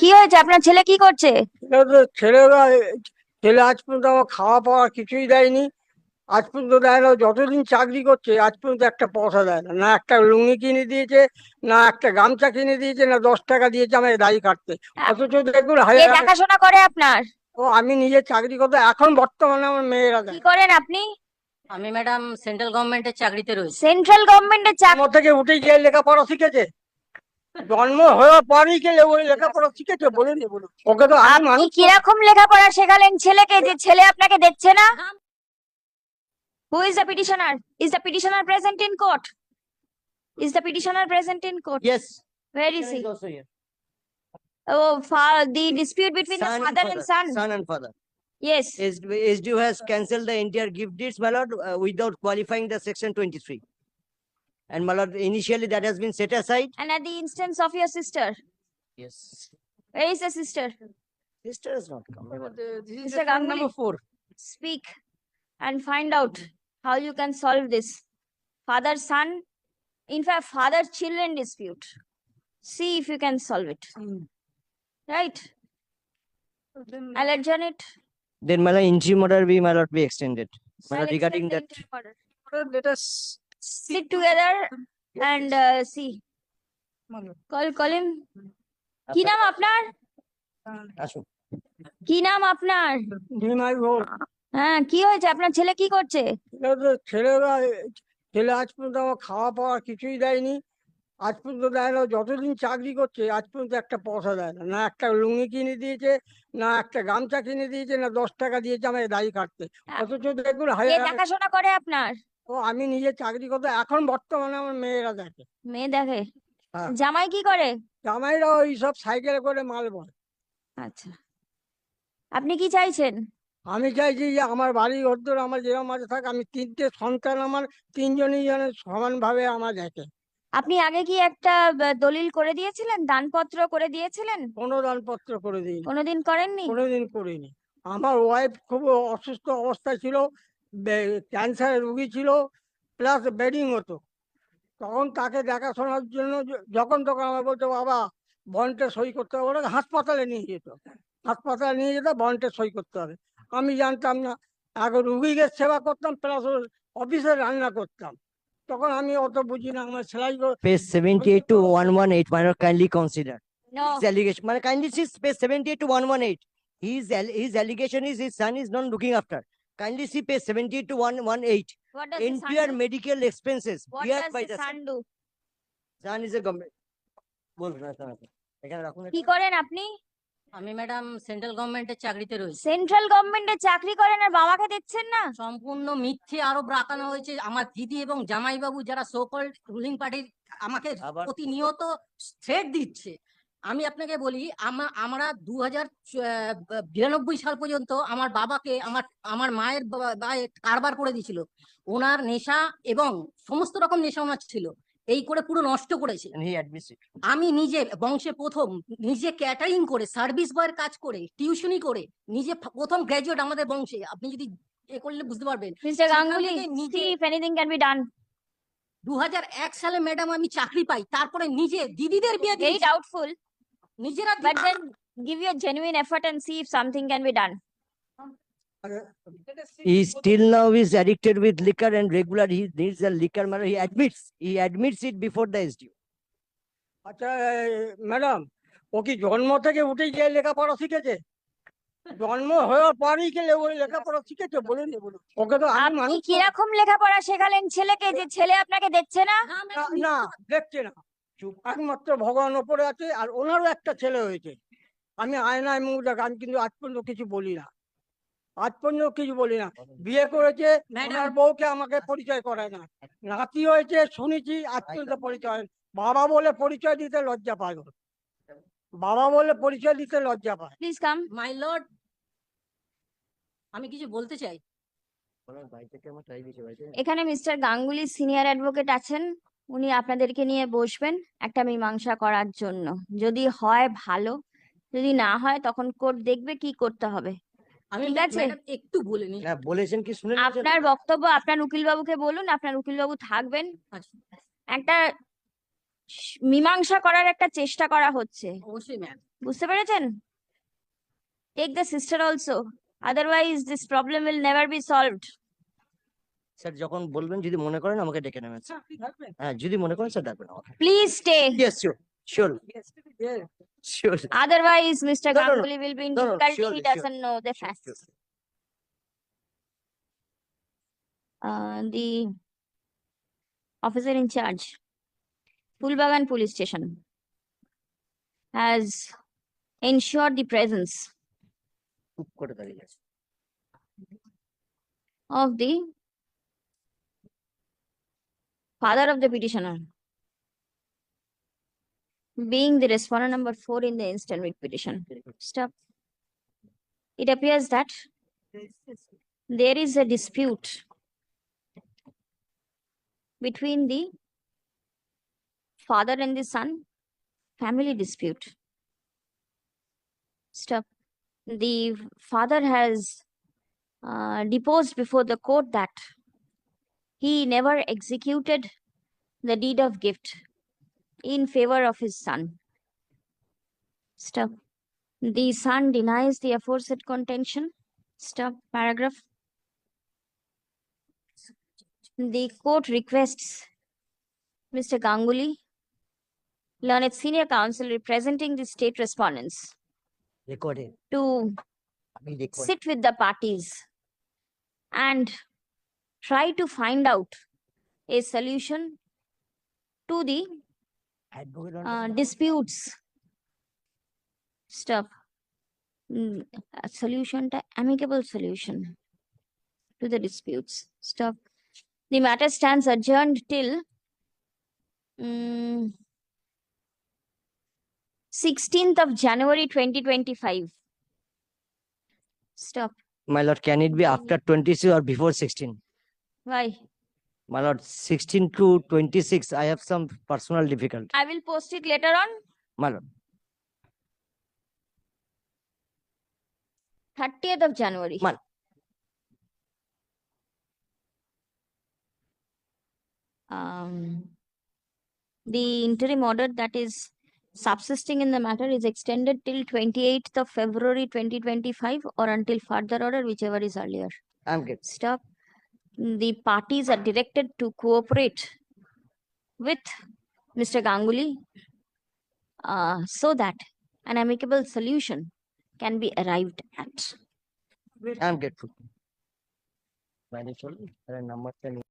কি হয়েছে? আপনার ছেলে কি করছে? ছেলেরা ছেলে আজ পর্যন্ত আমার খাওয়া পাওয়া কিছুই দেয়নি। আজ পর্যন্ত দেয় না যতদিন চাকরি করছে আজ পর্যন্ত একটা পয়সা দেয় না। না একটা লুঙ্গি কিনে দিয়েছে না একটা গামছা কিনে দিয়েছে না দশ টাকা দিয়েছে আমাকে দাড়ি কাটতে। অথচ দেখুন দেখাশোনা করে আপনার? ও আমি নিজে চাকরি করতে এখন বর্তমানে আমার মেয়েরা কি করেন আপনি? আমি ম্যাডাম সেন্ট্রাল গভর্নমেন্টের চাকরিতে রয়েছি। সেন্ট্রাল গভর্নমেন্টের চাকরি থেকে উঠে গিয়ে লেখাপড়া শিখেছে। জন্ম হওয়ার পরই গেলে লেখাপড়া শিখেছে বলে দিয়ে বলুন ওকে তো আমি মানুষ কীরকম লেখাপড়া শেখালেন ছেলেকে যে ছেলে আপনাকে দেখছে না who is the petitioner is the petitioner present in court is the petitioner present in court Yes. where is he is also here. oh fa- the dispute between the Son father and son Son and father. yes SDU has cancelled the entire gift deeds, my lord, uh, without qualifying the section twenty-three. And my lord, initially that has been set aside. and at the instance of your sister Yes. where is the sister Sister has not come. my lord. is Mr. Ganguly. four. speak and find out how you can solve this father son in fact father children dispute see if you can solve it hmm. right i'll adjourn it Then my lord, interim order be, my lord, be extended. My I'll regarding extend that, the interim order. let us sit together and uh, see. Call call him. কি নাম আপনার আসুন। কি নাম আপনার হ্যাঁ কি হয়েছে আপনার ছেলে কি করছে ছেলেরা ছেলে আজ পর্যন্ত আমার খাওয়া পাওয়া কিছুই দেয়নি আজ পর্যন্ত দেয় না যতদিন চাকরি করছে আজ পর্যন্ত একটা পয়সা দেয় না। না একটা লুঙ্গি কিনে দিয়েছে না একটা গামছা কিনে দিয়েছে না দশ টাকা দিয়েছে আমাকে দাড়ি কাটতে। অথচ দেখুন দেখাশোনা করে আপনার? ও আমি নিজে চাকরি করতে এখন বর্তমানে আমার মেয়েরা দেখে। মেয়ে দেখে? হ্যাঁ। জামাই কি করে? জামাইরা ওই সব সাইকেলে করে মাল বয় আচ্ছা। আপনি কি চাইছেন? আমি চাইছি যে আমার বাড়ি ঘর আমার যেরকম মাঝে থাকে আমি তিনটে সন্তান আমার তিনজনই যেন সমানভাবে আমার দেখে। আপনি আগে কি একটা আহ, দলিল করে দিয়েছিলেন? দানপত্র করে দিয়েছিলেন? কোনো দানপত্র করে দিইনি। কোনোদিন করেননি? কোনোদিন করিনি। আমার ওয়াইফ খুব অসুস্থ অবস্থায় ছিল ক্যান্সারের রুগী ছিল প্লাস বেডিং হতো। তখন তাকে দেখাশোনার জন্য যখন তখন আমার বলতো বাবা বনটে সই করতে হবে। ওরা হাসপাতালে নিয়ে যেত। হাসপাতালে নিয়ে যেত বনটে সই করতে হবে। আমি জানতাম না। আগে রুগীকে সেবা করতাম প্লাস অফিসে রান্না করতাম। তখন আমি অত বুঝি না আমার সেলাই page seventy eight two one one eight minor kindly consider মানে kindly see page seventy eight two one one eight his his allegation is his son is not looking after Kindly see page seventy-eight to one one eight. what does do? medical expenses what does by the the son do son is a government. কি করেন আপনি আমি madam central গভর্নমেন্টের চাকরিতে রয়েছি central গভর্নমেন্টে চাকরি করেন আর বাবাকে দেখছেন না সম্পূর্ণ মিথ্যে আরোপ রাখানো হয়েছে আমার দিদি এবং জামাইবাবু যারা সো কল্ড রুলিং পার্টির আমাকে প্রতিনিয়ত থ্রেট দিচ্ছে আমি আপনাকে বলি আমরা দু হাজার বিরানব্বই সাল পর্যন্ত আমার বাবাকে আমার আমার মায়ের কারবার করে দিয়েছিল। ওনার নেশা এবং সমস্ত রকম নেশা ওনার ছিল। এই করে পুরো নষ্ট করেছে. আমি নিজে বংশে প্রথম নিজে ক্যাটারিং করে সার্ভিস বয়ের কাজ করে টিউশনি করে নিজে প্রথম গ্র্যাজুয়েট আমাদের বংশে। আপনি যদি এ করলে বুঝতে পারবেন। মিস্টার গাঙ্গুলি নিজে- be done. এক সালে ম্যাডাম আমি চাকরি পাই তারপরে নিজে দিদিদের বিয়ে দিয়েছি। But then give your genuine effort and see if something can be done He still now is addicted with liquor and regular he needs a liquor, matter. he admits, he admits it before the SDU. আচ্ছা madam ও কি জন্ম থেকে উঠে গিয়ে লেখাপড়া শিখেছে জন্ম হওয়ার পরই গেলে ওই লেখাপড়া শিখেছে বলুন ওকে তো আপনি কীরকম লেখাপড়া শেখালেন ছেলেকে যে ছেলে আপনাকে দেখছে না না, ম্যাডাম, না না একমাত্র ভগবান ওপরে আছে আর ওনারও একটা ছেলে হয়েছে। আমি আয়নায় মুখ দেখ আমি কিন্তু আজ পর্যন্ত কিছু বলি না। আজ পর্যন্ত কিছু বলি না। বিয়ে করেছে ওনার বউকে আমাকে পরিচয় করায় না। নাতি হয়েছে শুনেছি আজ পর্যন্ত পরিচয়। বাবা বলে পরিচয় দিতে লজ্জা পায়। বাবা বলে পরিচয় দিতে লজ্জা পায়। প্লিজ কাম মাই লর্ড আমি কিছু বলতে চাই। এখানে মিস্টার গাঙ্গুলি সিনিয়র অ্যাডভোকেট আছেন। উনি আপনাদেরকে নিয়ে বসবেন একটা মীমাংসা করার জন্য। যদি হয় ভালো। যদি না হয় তখন কোর্ট দেখবে কি করতে হবে। আমি ঠিক আছে। একটু বলে নি না বলেছেন কি শুনে আপনার বক্তব্য আপনার উকিল বাবুকে বলুন আপনার উকিল বাবু থাকবেন। আচ্ছা। একটা মীমাংসা করার একটা চেষ্টা করা হচ্ছে। অবশ্যই ম্যাম। বুঝতে পেরেছেন? Take the sister also otherwise this problem will never be solved sir যখন বলবেন যদি মনে করেন আমাকে ডেকে নেবেন হ্যাঁ যদি মনে করেন স্যার ডাকবেন আমাকে please stay yes sure sure No, no, difficulty surely, he sure. doesn't know the facts uh, officer in charge, Pulbagan Police Station, has ensured the presence of the father of the petitioner, being the respondent number four in the instant writ petition. Stop. It appears that there is a dispute between the father and the son, family dispute. Stop. The father has uh, deposed before the court that he never executed the deed of gift in favor of his son. Stop. The son denies the aforesaid contention. Stop. Paragraph. The court requests Mr. Ganguly, learned senior counsel representing the state respondents, to sit with the parties and try to find out a solution to the uh, disputes stuff. Mm, a solution, amicable solution to the disputes stuff. The matter stands adjourned till mm, um, 16th of January 2025. Stop. My lord, can it be after 26 or before 16? Why? My lord, sixteen to twenty-six, I have some personal difficulty. I will post it later on. My lord, 30th of January. Man. Um, the interim order that is subsisting in the matter is extended till 28th of February 2025 or until further order, whichever is earlier. I'm good. Stop. The parties are directed to cooperate with Mr. Ganguly uh, so that an amicable solution can be arrived at. I'm grateful.